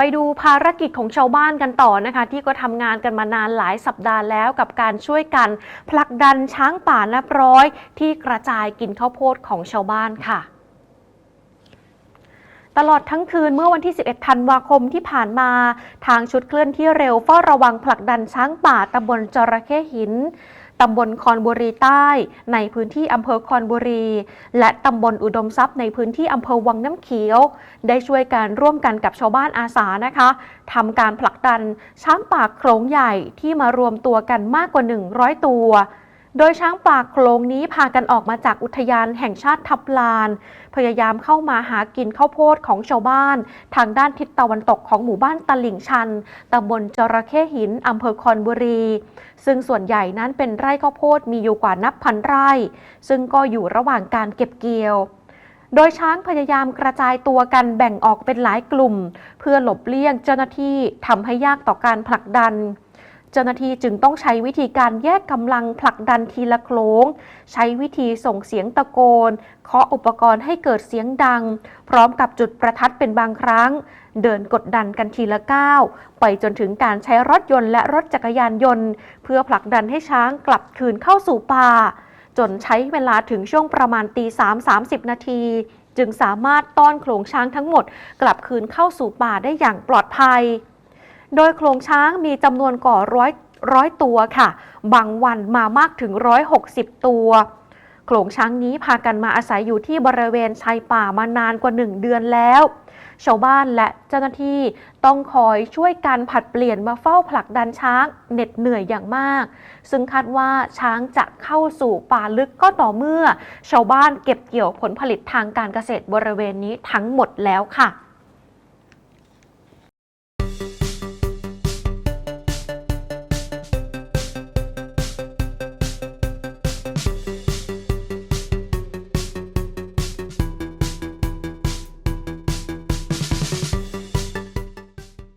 ไปดูภารกิจของชาวบ้านกันต่อนะคะ ที่ก็ทำงานกันมานานหลายสัปดาห์แล้วกับการช่วยกันผลักดันช้างป่านับร้อย ที่กระจายกินข้าวโพดของชาวบ้านค่ะตลอดทั้งคืนเมื่อวันที่ 11 ธันวาคมที่ผ่านมา ทางชุดเคลื่อนที่เร็วเฝ้าระวังผลักดันช้างป่าตำบลจระเข้หิน ตำบลคอนบุรีใต้ ในพื้นที่อำเภอคอนบุรี และตำบลอุดมทรัพย์ในพื้นที่อำเภอวังน้ำเขียว ได้ช่วยกันร่วมกันกับชาวบ้านอาสานะคะทำการผลักดันช้างป่าโขลงใหญ่ที่มารวมตัวกันมากกว่า 100 ตัว โดยช้างป่าโขลงนี้พากันออกมาจากอุทยานแห่งชาติทับลาน พยายามเข้ามาหากินข้าวโพดของชาวบ้าน ทางด้านทิศตะวันตกของหมู่บ้านตลิ่งชันตำบลจระเข้หินอำเภอคอนบุรี ซึ่งส่วนใหญ่นั้นเป็นไร่ข้าวโพดมีอยู่กว่านับพันไร่ ซึ่งก็อยู่ระหว่างการเก็บเกี่ยวโดยช้างพยายามกระจายตัวกันแบ่งออกเป็นหลายกลุ่ม เพื่อหลบเลี่ยงเจ้าหน้าที่ทำให้ยากต่อการผลักดัน เจ้าหน้าที่จึงต้องใช้วิธีการแยกกำลังผลักดันทีละโคลงใช้วิธีส่งเสียงตะโกน เคาะอุปกรณ์ให้เกิดเสียงดัง พร้อมกับจุดประทัดเป็นบางครั้ง เดินกดดันกันทีละก้าวไปจนถึงการใช้รถยนต์และรถจักรยานยนต์ เพื่อผลักดันให้ช้างกลับคืนเข้าสู่ป่า จนใช้เวลาถึงช่วงประมาณตีสามสามสิบนาทีจึงสามารถต้อนโขลงช้างทั้งหมด กลับคืนเข้าสู่ป่าได้อย่างปลอดภัย โดยโขลงช้างมีจำนวนกว่าร้อยร้อยตัวค่ะ บางวันมามากถึง 160 ตัวโขลงช้างนี้พากันมาอาศัยอยู่ที่บริเวณชายป่ามานานกว่า 1 เดือนแล้ว ชาวบ้านและเจ้าหน้าที่ต้องคอยช่วยกันผลัดเปลี่ยนมาเฝ้าผลักดันช้างเหน็ดเหนื่อยอย่างมาก ซึ่งคาดว่าช้างจะเข้าสู่ป่าลึกก็ต่อเมื่อ ชาวบ้านเก็บเกี่ยวผลผลิตทางการเกษตรบริเวณนี้ทั้งหมดแล้วค่ะ